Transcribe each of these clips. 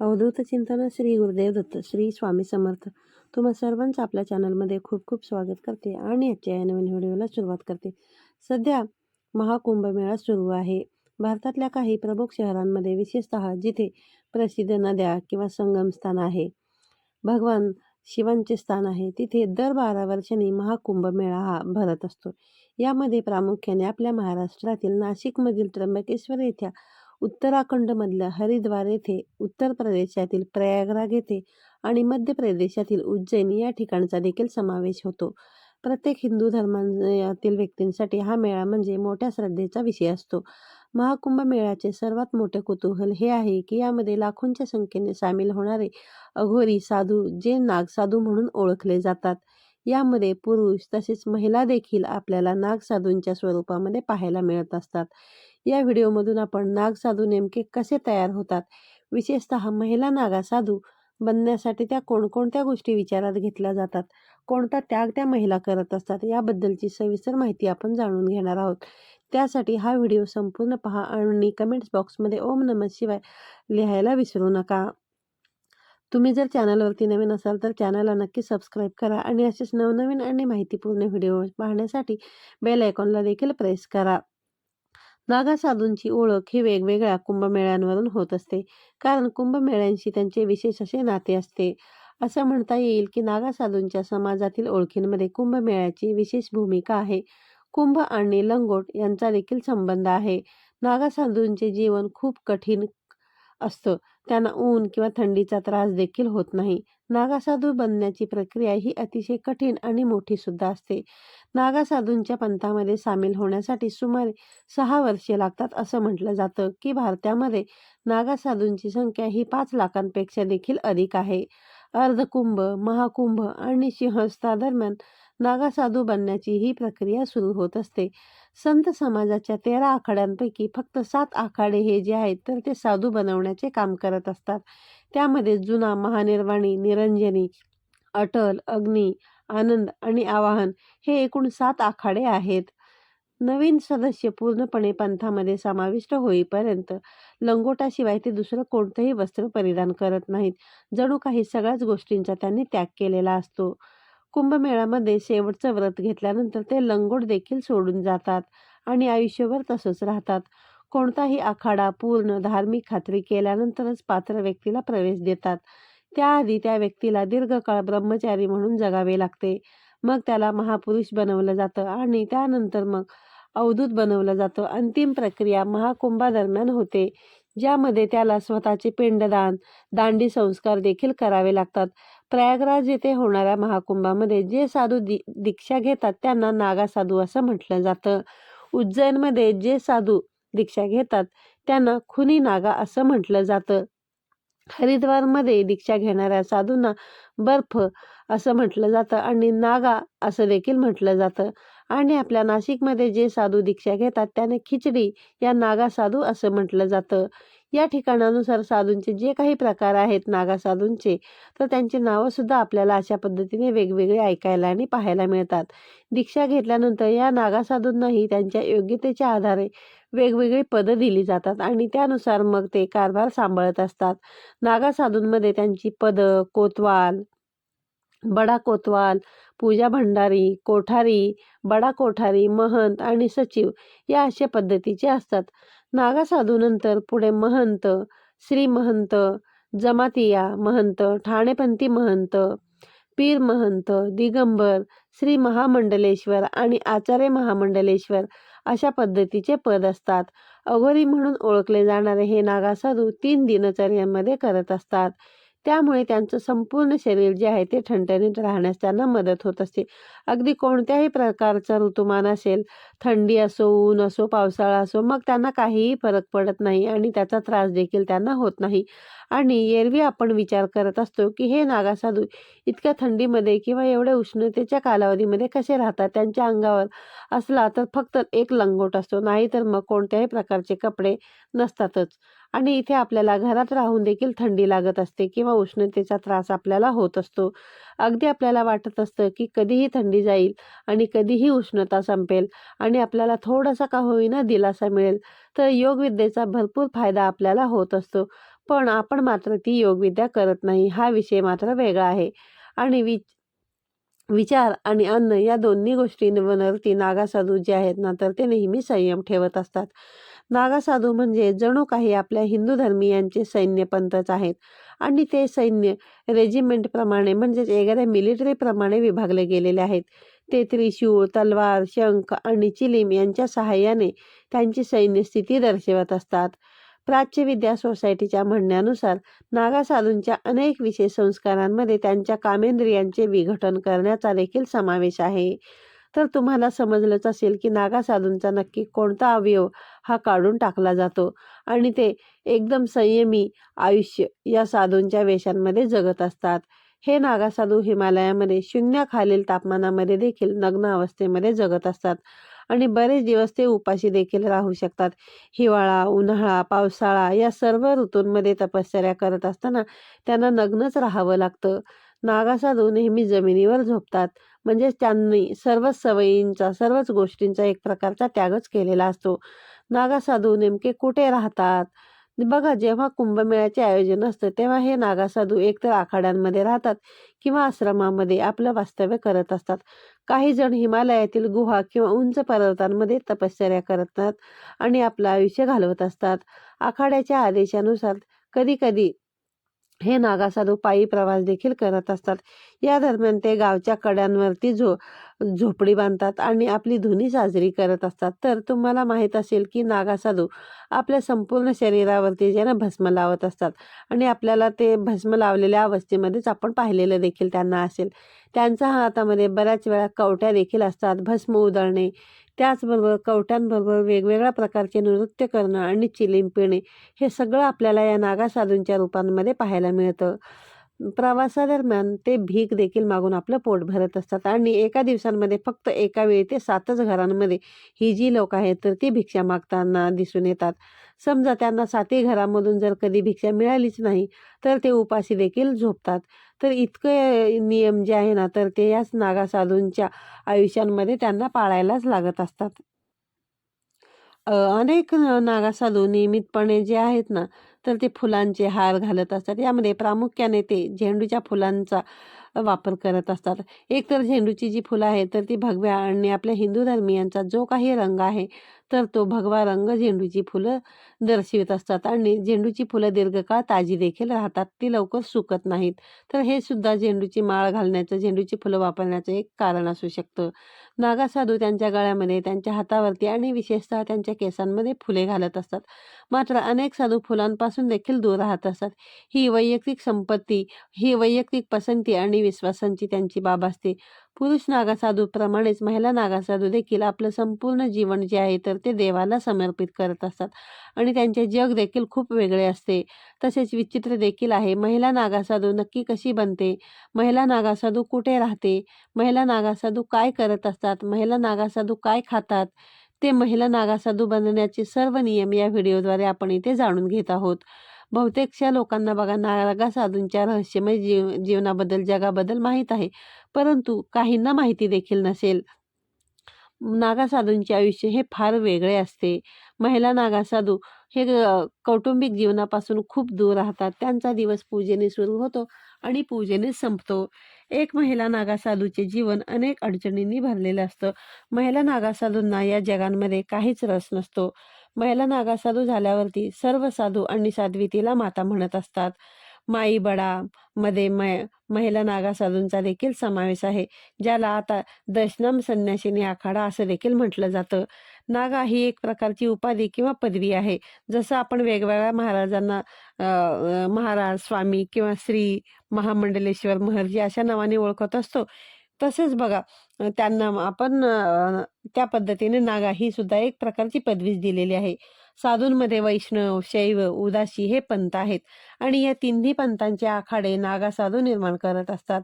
अवधूत चिंतन श्री गुरुदेव दत्त श्री स्वामी समर्थ. तुम्हा सर्वांचं आपल्या चॅनलमध्ये खूप खूप स्वागत करते आणि आजच्या या नवीन व्हिडिओला सुरुवात करते. सध्या महाकुंभमेळा सुरू आहे. भारतातल्या काही प्रमुख शहरांमध्ये विशेषतः जिथे प्रसिद्ध नद्या किंवा संगम स्थान आहे भगवान शिवांचे स्थान आहे तिथे दर बारा वर्षांनी महाकुंभमेळा हा भरत असतो. यामध्ये प्रामुख्याने आपल्या महाराष्ट्रातील नाशिकमधील त्र्यंबकेश्वर येथ्या उत्तराखंडमधल्या हरिद्वार येथे उत्तर प्रदेशातील प्रयागराग येथे आणि मध्य प्रदेशातील उज्जैन या ठिकाणचा देखील समावेश होतो. प्रत्येक हिंदू धर्मातील व्यक्तींसाठी हा मेळा म्हणजे मोठ्या श्रद्धेचा विषय असतो. महाकुंभ मेळ्याचे सर्वात मोठे कुतूहल हे आहे की यामध्ये लाखोंच्या संख्येने सामील होणारे अघोरी साधू जे नाग साधू म्हणून ओळखले जातात. यामध्ये पुरुष तसेच महिला देखील आपल्याला नाग साधूंच्या स्वरूपामध्ये पाहायला मिळत असतात. या व्हिडिओमधून आपण नागसाधू नेमके कसे तयार होतात? विशेषतः महिला नागासाधू बनण्यासाठी त्या कोणकोणत्या गोष्टी विचारात घेतल्या जातात? कोणता त्याग त्या महिला करत असतात? याबद्दलची सविस्तर माहिती आपण जाणून घेणार आहोत. त्यासाठी हा व्हिडिओ संपूर्ण पहा आणि कमेंट्स बॉक्समध्ये ओम नमः शिवाय लिहायला विसरू नका. तुम्ही जर चॅनलवरती नवीन असाल तर चॅनलला नक्की सबस्क्राईब करा आणि असेच नवनवीन आणि माहितीपूर्ण व्हिडिओ पाहण्यासाठी बेल आयकॉनला देखील प्रेस करा. नागा साधूंची ओळख ही वेगवेगळ्या कुंभमेळ्यांवरून होत असते. कारण कुंभमेळ्यांशी त्यांचे विशेष असे नाते असते. असं म्हणता येईल की नागा साधूंच्या समाजातील ओळखींमध्ये कुंभमेळ्याची विशेष भूमिका आहे. कुंभ आणि लंगोट यांचा देखील संबंध आहे. नागा साधूंचे जीवन खूप कठीण असतं. त्यांना ऊन किंवा थंडीचा त्रास देखील होत नाही. नागासाधू बनण्याची प्रक्रिया ही अतिशय कठीण आणि मोठी सुद्धा असते. नागासाधूंच्या पंथामध्ये सामील होण्यासाठी सुमारे सहा वर्षे लागतात असं म्हटलं जातं की भारतामध्ये नागासाधूंची संख्या ही पाच लाखांपेक्षा देखील अधिक आहे. अर्धकुंभ महाकुंभ आणि सिंहस्थादरम्यान नागासाधू बनण्याची ही प्रक्रिया सुरू होत असते. संत समाजाच्या तेरा आखाड्यांपैकी फक्त सात आखाडे हे जे आहेत तर ते साधू बनवण्याचे काम करत असतात. त्यामध्ये जुना महानिर्वाणी निरंजनी अटल अग्नी आनंद आणि आवाहन हे एकूण सात आखाडे आहेत. नवीन सदस्य पूर्णपणे पंथामध्ये समाविष्ट होईपर्यंत लंगोटाशिवाय ते दुसरं कोणतंही वस्त्र परिधान करत नाहीत. जणू काही सगळ्याच गोष्टींचा त्यांनी त्याग केलेला असतो. कुंभमेळ्यामध्ये शेवटचं व्रत घेतल्यानंतर ते लंगोट देखील सोडून जातात आणि आयुष्यभर तसंच राहतात. कोणताही आखाडा पूर्ण धार्मिक खात्री केल्यानंतरच पात्र व्यक्तीला प्रवेश देतात. त्याआधी त्या व्यक्तीला दीर्घकाळ ब्रह्मचारी म्हणून जगावे लागते. मग त्याला महापुरुष बनवलं जातं आणि त्यानंतर मग अवधूत बनवलं जातं. अंतिम प्रक्रिया महाकुंभादरम्यान होते ज्यामध्ये त्याला स्वतःचे पिंडदान दांडी संस्कार देखील करावे लागतात. प्रयागराज येथे होणाऱ्या महाकुंभामध्ये जे साधू दि दीक्षा घेतात त्यांना नागा साधू असं म्हटलं जातं. उज्जैनमध्ये जे साधू दीक्षा घेतात त्यांना खुनी नागा असं म्हटलं जातं. हरिद्वारमध्ये दीक्षा घेणाऱ्या साधूंना बर्फ असं म्हटलं जातं आणि नागा असं देखील म्हटलं जातं. आणि आपल्या नाशिकमध्ये जे साधू दीक्षा घेतात त्याने खिचडी या नागा साधू असं म्हटलं जातं. या ठिकाणानुसार साधूंचे जे काही प्रकार आहेत नागा साधूंचे तर त्यांची नावं सुद्धा आपल्याला अशा पद्धतीने वेगवेगळे ऐकायला आणि पाहायला मिळतात. दीक्षा घेतल्यानंतर या नागा साधूंनाही त्यांच्या योग्यतेच्या आधारे वेगवेगळी पदं दिली जातात आणि त्यानुसार मग ते कारभार सांभाळत असतात. नागा साधूंमध्ये त्यांची पदं कोतवाल बडा कोतवाल पूजा भंडारी कोठारी बडा कोठारी महंत आणि सचिव या अशा पद्धतीचे असतात. नागासाधूनंतर पुढे महंत श्री महंत जमातिया महंत ठाणेपंथी महंत पीर महंत दिगंबर श्री महामंडलेश्वर आणि आचार्य महामंडलेश्वर अशा पद्धतीचे पद असतात. अघोरी म्हणून ओळखले जाणारे हे नागासाधू तीन दिनचर्यांमध्ये करत असतात. त्यामुळे त्यांचं संपूर्ण शरीर जे आहे ते ठणठणीत राहण्यास त्यांना मदत होत असते. अगदी कोणत्याही प्रकारचा ऋतुमान असेल थंडी असो ऊन असो पावसाळा असो मग त्यांना काहीही फरक पडत नाही आणि त्याचा त्रास देखील त्यांना होत नाही. आणि एरवी आपण विचार करत असतो की हे नागासाधू इतक्या थंडीमध्ये किंवा एवढ्या उष्णतेच्या कालावधीमध्ये कसे राहतात? त्यांच्या अंगावर असला तर फक्त एक लंगोट असतो नाही तर मग कोणत्याही प्रकारचे कपडे नसतातच. आणि इथे आपल्याला घरात राहून देखील थंडी लागत असते किंवा उष्णतेचा त्रास आपल्याला होत असतो. अगदी आपल्याला वाटत असतं की कधीही थंडी जाईल आणि कधीही उष्णता संपेल आणि आपल्याला थोडासा का होईना दिलासा मिळेल तर योगविद्येचा भरपूर फायदा आपल्याला होत असतो. पण आपण मात्र ती योगविद्या करत नाही हा विषय मात्र वेगळा आहे. आणि वि विचार आणि अन्न या दोन्ही गोष्टींवरती नागासाधू जे आहेत ना तर ते नेहमी संयम ठेवत असतात. नागासाधू म्हणजे जणू काही आपल्या हिंदू धर्मीयांचे सैन्य पंथच आहेत आणि ते सैन्य रेजिमेंटप्रमाणे म्हणजेच एखाद्या मिलिटरीप्रमाणे विभागले गेलेले आहेत. ते त्रिशूळ तलवार शंख आणि चिलीम यांच्या सहाय्याने त्यांची सैन्य स्थिती दर्शवत असतात. प्राच्यविद्या सोसायटीच्या म्हणण्यानुसार नागासाधूंच्या अनेक विशेष संस्कारांमध्ये त्यांच्या कामेंद्रियांचे विघटन करण्याचा देखील समावेश आहे. तर तुम्हाला समजलंच असेल की नागासाधूंचा नक्की कोणता अवयव हा काढून टाकला जातो आणि ते एकदम संयमी आयुष्य या साधूंच्या वेशांमध्ये जगत असतात. हे नागासाधू हिमालयामध्ये शून्याखालील तापमानामध्ये देखील नग्न अवस्थेमध्ये जगत असतात. आणि बरेच दिवस ते उपाशी देखील राहू शकतात. हिवाळा उन्हाळा पावसाळा या सर्व ऋतूंमध्ये तपश्चर्या करत असताना त्यांना नग्नच राहावं लागतं. नागासाधू नेहमी जमिनीवर झोपतात. म्हणजेच त्यांनी सर्वच सवयींचा सर्वच गोष्टींचा एक प्रकारचा त्यागच केलेला असतो. नागासाधू नेमके कुठे राहतात? बघा जेव्हा कुंभमेळ्याचे आयोजन असतं तेव्हा हे नागासाधू एकतर आखाड्यांमध्ये राहतात किंवा आश्रमामध्ये आपलं वास्तव्य करत असतात. काही जण हिमालयातील गुहा किंवा उंच पर्वतांमध्ये तपश्चर्या करतात आणि आपलं आयुष्य घालवत असतात. आखाड्याच्या आदेशानुसार कधी कधी हे नागासाधू पायी प्रवास देखील करत असतात. या दरम्यान ते गावच्या कड्यांवरती झो झोपडी बांधतात आणि आपली धुनी साजरी करत असतात. तर तुम्हाला माहीत असेल की नागासाधू आपल्या संपूर्ण शरीरावरती जे ना भस्म लावत असतात आणि आपल्याला ते भस्म लावलेल्या अवस्थेमध्येच आपण पाहिलेलं देखील त्यांना असेल. त्यांच्या हातामध्ये बऱ्याच वेळा कवट्या देखील असतात. भस्म उधळणे त्याचबरोबर कवट्यांबरोबर वेगवेगळ्या प्रकारचे नृत्य करणं आणि चिलीम पिणे हे सगळं आपल्याला या नागासाधूंच्या रूपांमध्ये पाहायला मिळतं. प्रवासादरम्यान ते भीक देखील मागून आपलं पोट भरत असतात. आणि एका दिवसांमध्ये फक्त एका वेळी ते सातच घरांमध्ये ही जी लोक आहेत तर ती भिक्षा मागताना दिसून येतात. समजा त्यांना सातही घरामधून जर कधी भिक्षा मिळालीच नाही तर ते उपाशी देखील झोपतात. तर इतके नियम जे आहे ना तर ते याच नागासाधूंच्या आयुष्यांमध्ये त्यांना पाळायलाच लागत असतात. अनेक नागासाधू नियमितपणे जे आहेत ना तर ते फुलांचे हार घालत असतात. यामध्ये प्रामुख्याने ते झेंडूच्या फुलांचा वापर करत असतात. एक तर झेंडूची जी फुलं आहेत तर ती भगव्या आणि आपल्या हिंदू धर्मियांचा जो काही रंग आहे तर तो भगवा रंग झेंडूची फुलं दर्शवित असतात आणि झेंडूची फुलं दीर्घकाळ ताजी देखील राहतात. ती लवकर सुकत नाहीत. तर हे सुद्धा झेंडूची माळ घालण्याचं झेंडूची फुलं वापरण्याचं एक कारण असू शकतं. नागासाधू त्यांच्या गळ्यामध्ये त्यांच्या हातावरती आणि विशेषतः त्यांच्या केसांमध्ये फुले घालत असतात. मात्र अनेक साधू फुलांपासून देखील दूर राहत असतात. ही वैयक्तिक संपत्ती ही वैयक्तिक पसंती आणि विश्वासांची त्यांची बाब असते. पुरुष नागासाधूप्रमाणेच महिला नागासाधू देखील आपलं संपूर्ण जीवन जे आहे तर ते देवाला समर्पित करत असतात. आणि त्यांचे जग देखील खूप वेगळे असते. तसेच विचित्र देखील आहे. महिला नागासाधू नक्की कशी बनते? महिला नागासाधू कुठे राहते? महिला नागासाधू काय करत असतात? महिला नागासाधू काय खातात? ते महिला नागासाधू बनण्याचे सर्व नियम या व्हिडिओद्वारे आपण इथे जाणून घेत आहोत. बहुतेकशा लोकांना बघा नागासाधूंच्या रहस्यमय जीव जीवनाबद्दल जगाबद्दल माहीत आहे. परंतु काहींना माहिती देखील नसेल. नागासाधूंचे आयुष्य हे फार वेगळे असते. महिला नागासाधू हे कौटुंबिक जीवनापासून खूप दूर राहतात. त्यांचा दिवस पूजेने सुरू होतो आणि पूजेने संपतो. एक महिला नागासाधूचे जीवन अनेक अडचणींनी भरलेलं असतं. महिला नागासाधूंना या जगांमध्ये काहीच रस नसतो. महिला नागासाधू झाल्यावरती सर्व साधू आणि साध्वी तिला माता म्हणत असतात. माई बडा मध्ये मै महिला नागासाधूंचा देखील समावेश आहे ज्याला आता दशनम संन्यासिनी आखाडा असं देखील म्हटलं जातं. नागा ही एक प्रकारची उपाधी किंवा पदवी आहे. जसं आपण वेगवेगळ्या महाराजांना महाराज स्वामी किंवा श्री महामंडलेश्वर महर्जी अशा नावाने ओळखत असतो तसेच बघा त्यांना आपण त्या पद्धतीने नागा ही सुद्धा एक प्रकारची पदवीच दिलेली आहे. साधूंमध्ये वैष्णव शैव उदासी हे पंथ आहेत आणि या तिन्ही पंथांचे आखाडे नागा साधू निर्माण करत असतात.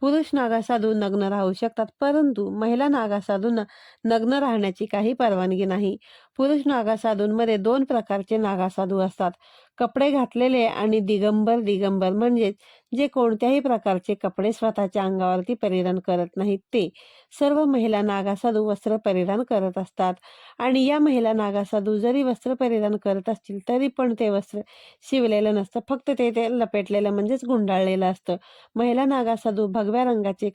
पुरुष नागा साधू नग्न राहू शकतात परंतु महिला नागा साधूंना नग्न राहण्याची काही परवानगी नाही. पुरुष नागासाधूंमध्ये दोन प्रकारचे नागासाधू असतात. कपडे घातलेले आणि दिगंबर दिगंबर म्हणजेच जे कोणत्याही प्रकारचे कपडे स्वतःच्या अंगावरती परिधान करत नाहीत ते. सर्व महिला नागासाधू वस्त्र परिधान करत असतात. आणि या महिला नागासाधू जरी वस्त्र परिधान करत असतील तरी पण ते वस्त्र शिवलेलं नसतं. फक्त ते ते लपेटलेलं म्हणजेच गुंडाळलेलं असतं. महिला नागासाधू भगव्या रंगाचे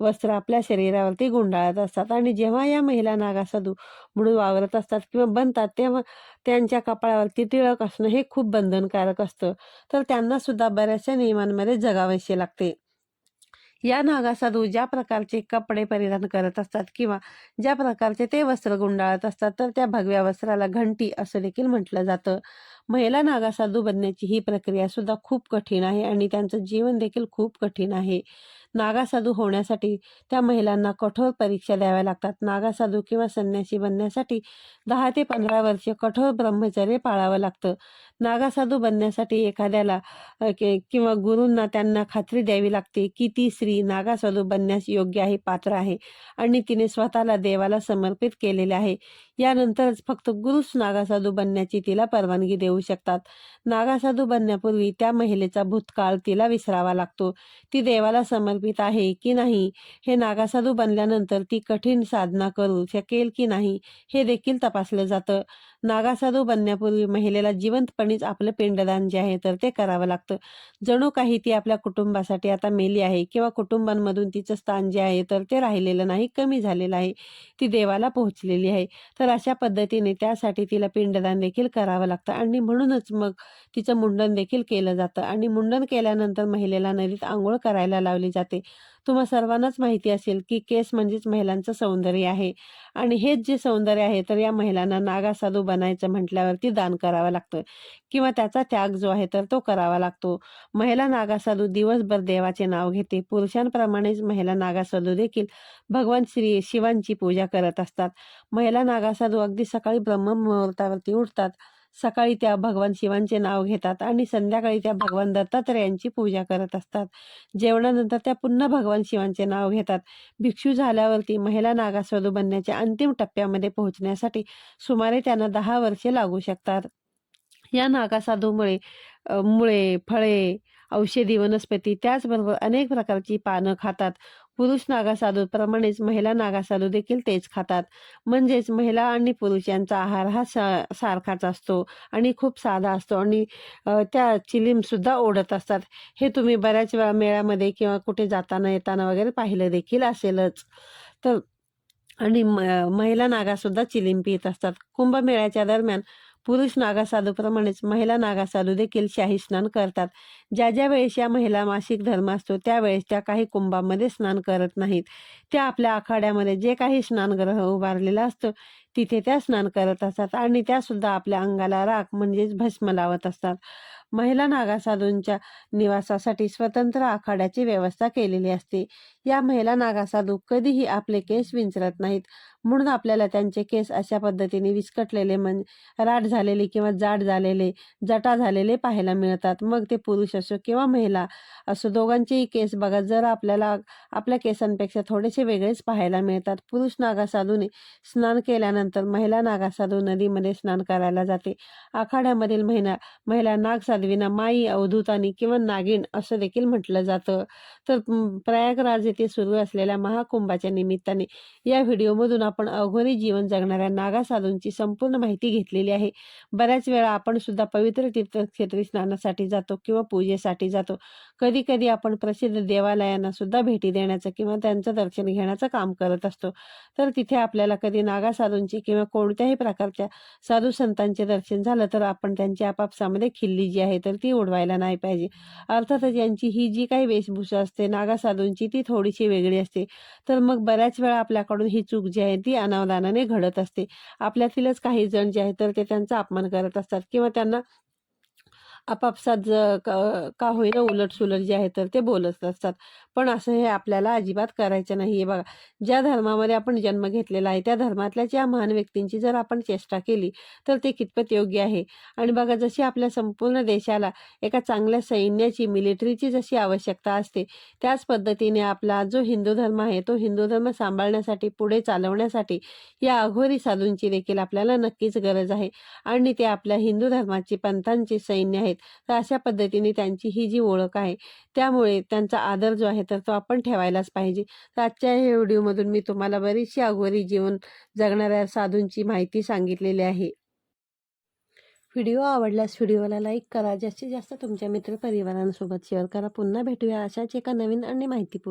वस्त्र आपल्या शरीरावरती गुंडाळत असतात. आणि जेव्हा या महिला नागासाधू म्हणून वावरत असतात किंवा बनतात तेव्हा त्यांच्या कपाळावरती टिळक असणं हे खूप बंधनकारक असतं. तर त्यांना सुद्धा बऱ्याचशा नियमांमध्ये जगावेसे लागते. या नागासाधू ज्या प्रकारचे कपडे परिधान करत असतात किंवा ज्या प्रकारचे ते वस्त्र गुंडाळत असतात तर त्या भगव्या वस्त्राला घंटी असं देखील म्हटलं जातं. महिला नागासाधू बनण्याची ही प्रक्रिया सुद्धा खूप कठीण आहे आणि त्यांचं जीवन देखील खूप कठीण आहे. नागासाधू होण्यासाठी त्या महिलांना कठोर परीक्षा द्याव्या लागतात. नागासाधू किंवा संन्यासी बनण्यासाठी दहा ते पंधरा वर्ष कठोर ब्रह्मचर्य पाळावं लागतं. नागासाधू बनण्यासाठी एखाद्याला के- किंवा गुरूंना त्यांना खात्री द्यावी लागते की ती स्त्री नागासाधू बनण्यास योग्य आहे पात्र आहे आणि तिने स्वतःला देवाला समर्पित केलेले आहे. यानंतरच फक्त गुरुच नागासाधू बनण्याची तिला परवानगी देऊ शकतात. नागासाधू बनण्यापूर्वी त्या महिलेचा भूतकाळ तिला विसरावा लागतो. ती देवाला समर्पित आहे की नाही? हे नागासाधू बनल्यानंतर ती कठीण साधना करू शकेल की नाही हे देखील तपासलं जातं. नागासाधू बनण्यापूर्वी महिलेला जिवंतपणीच आपलं पिंडदान जे आहे तर ते करावं लागतं. जणू काही ती आपल्या कुटुंबासाठी आता मेली आहे किंवा कुटुंबांमधून तिचं स्थान जे आहे तर ते राहिलेलं नाही कमी झालेलं आहे. ती देवाला पोहोचलेली आहे. तर अशा पद्धतीने त्यासाठी तिला पिंडदान देखील करावं लागतं आणि म्हणूनच मग तिचं मुंडन देखील केलं जातं. आणि मुंडन केल्यानंतर महिलेला नदीत आंघोळ करायला लावली जाते. तुम्हा सर्वांनाच माहिती असेल की केस म्हणजेच महिलांचं सौंदर्य आहे. आणि हेच जे सौंदर्य आहे तर या महिलांना नागासाधू बनायचं म्हटल्यावरती दान करावं लागतं. किंवा त्याचा त्याग जो आहे तर तो करावा लागतो. महिला नागासाधू दिवसभर देवाचे नाव घेते. पुरुषांप्रमाणेच महिला नागासाधू देखील भगवान श्री शिवांची पूजा करत असतात. महिला नागासाधू अगदी सकाळी ब्रह्ममुहूर्तावरती उठतात. सकाळी त्या भगवान शिवांचे नाव घेतात आणि संध्याकाळी त्या भगवान दत्तात्रयांची पूजा करत असतात. जेवणानंतर त्या पुन्हा भगवान शिवांचे नाव घेतात. भिक्षू झाल्यावरती महिला नागासाधू बनण्याच्या अंतिम टप्प्यामध्ये पोहोचण्यासाठी सुमारे त्यांना दहा वर्षे लागू शकतात. या नागासाधूमुळे मुळे फळे औषधी वनस्पती त्याचबरोबर अनेक प्रकारची पानं खातात. पुरुष नागासाधूप्रमाणेच महिला नागासाधू देखील तेच खातात. म्हणजेच महिला आणि पुरुष यांचा आहार हा सा सारखाच असतो आणि खूप साधा असतो आणि त्या चिलीम सुद्धा ओढत असतात. हे तुम्ही बऱ्याच वेळा मेळ्यामध्ये किंवा कुठे जाताना येताना वगैरे पाहिलं देखील असेलच. तर आणि म महिला नागासुद्धा चिलीम पित असतात. कुंभमेळ्याच्या दरम्यान पुरुष नागासाधूप्रमाणेच महिला नागासाधू देखील शाही स्नान करतात. ज्या ज्या वेळेस या महिला मासिक धर्म असतो त्यावेळेस त्या काही कुंभामध्ये स्नान करत नाहीत. त्या आपल्या आखाड्यामध्ये जे काही स्नानग्रह उभारलेला असतो तिथे त्या स्नान करत असतात आणि त्या सुद्धा आपल्या अंगाला राख म्हणजेच भस्म लावत असतात. महिला नागासाधूंच्या निवासासाठी स्वतंत्र आखाड्याची व्यवस्था केलेली असते. या महिला नागासाधू कधीही आपले केस विंचरत नाहीत. म्हणून आपल्याला त्यांचे केस अशा पद्धतीने विस्कटलेले म्हण राट झालेले किंवा जाड झालेले जटा झालेले पाहायला मिळतात. मग ते पुरुष असो किंवा महिला असो दोघांचेही केस बघा. जर आपल्याला आपल्या केसांपेक्षा थोडेसे वेगळेच पाहायला मिळतात. पुरुष नागासाधूने स्नान केल्यानंतर महिला नागासाधू नदीमध्ये स्नान करायला जाते. आखाड्यामधील महिला महिला नागसाधवींना माई अवधूतानी किंवा नागिण असं देखील म्हटलं जातं. तर प्रयागराज येथे सुरू असलेल्या महाकुंभाच्या निमित्ताने या व्हिडिओमधून आपण अघोरी जीवन जगणाऱ्या नागासाधूंची संपूर्ण माहिती घेतलेली आहे. बऱ्याच वेळा आपण सुद्धा पवित्र तीर्थक्षेत्री स्नानासाठी जातो किंवा पूजेसाठी जातो. कधी कधी आपण प्रसिद्ध देवालयांना सुद्धा भेटी देण्याचं किंवा त्यांचं दर्शन घेण्याचं काम करत असतो. तर तिथे आपल्याला कधी नागासाधूंची किंवा कोणत्याही प्रकारच्या साधू संतांचे दर्शन झालं तर आपण त्यांच्या आपापसामध्ये खिल्ली जी आहे तर ती उडवायला नाही पाहिजे. अर्थातच यांची ही जी काही वेशभूषा असते नागासाधूंची ती थोडीशी वेगळी असते. तर मग बऱ्याच वेळा आपल्याकडून ही चूक जी आहे ती अनावधानाने घडत असते. आपल्यातीलच काही जण जे आहेत तर ते त्यांचा अपमान करत असतात किंवा त्यांना आपापसात ज क- का होईना उलट सुलट जे आहे तर ते बोलत असतात. पण असं हे आपल्याला अजिबात करायचं नाही. आहे बघा ज्या धर्मामध्ये आपण जन्म घेतलेला आहे त्या धर्मातल्या ज्या महान व्यक्तींची जर आपण चेष्टा केली तर ते कितपत योग्य आहे? आणि बघा जशी आपल्या संपूर्ण देशाला एका चांगल्या सैन्याची मिलिटरीची जशी आवश्यकता असते त्याच पद्धतीने आपला जो हिंदू धर्म आहे तो हिंदू धर्म सांभाळण्यासाठी पुढे चालवण्यासाठी या अघोरी साधूंची देखील आपल्याला नक्कीच गरज आहे. आणि ते आपल्या हिंदू धर्माची पंथांची सैन्य आहे आहेत. तर अशा पद्धतीने त्यांची ही जी ओळख आहे त्यामुळे त्यांचा आदर जो आहे तर तो आपण ठेवायलाच पाहिजे. तर आजच्या या व्हिडिओमधून मी तुम्हाला बरीचशी अघोरी जीवन जगणाऱ्या साधूंची माहिती सांगितलेली आहे. व्हिडिओ आवडल्यास व्हिडिओला लाईक करा. जास्तीत जास्त तुमच्या मित्रपरिवारांसोबत शेअर करा. पुन्हा भेटूया अशाच एका नवीन आणि माहितीपूर्ण